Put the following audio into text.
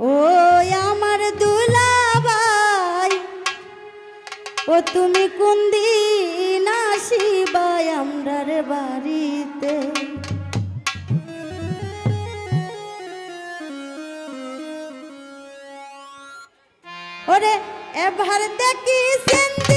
ও আমার দুলাবাই ও তুমি কোন দিন আসিবাই আমরার বাড়িতে? ওরে এবার দেখি সেন্দি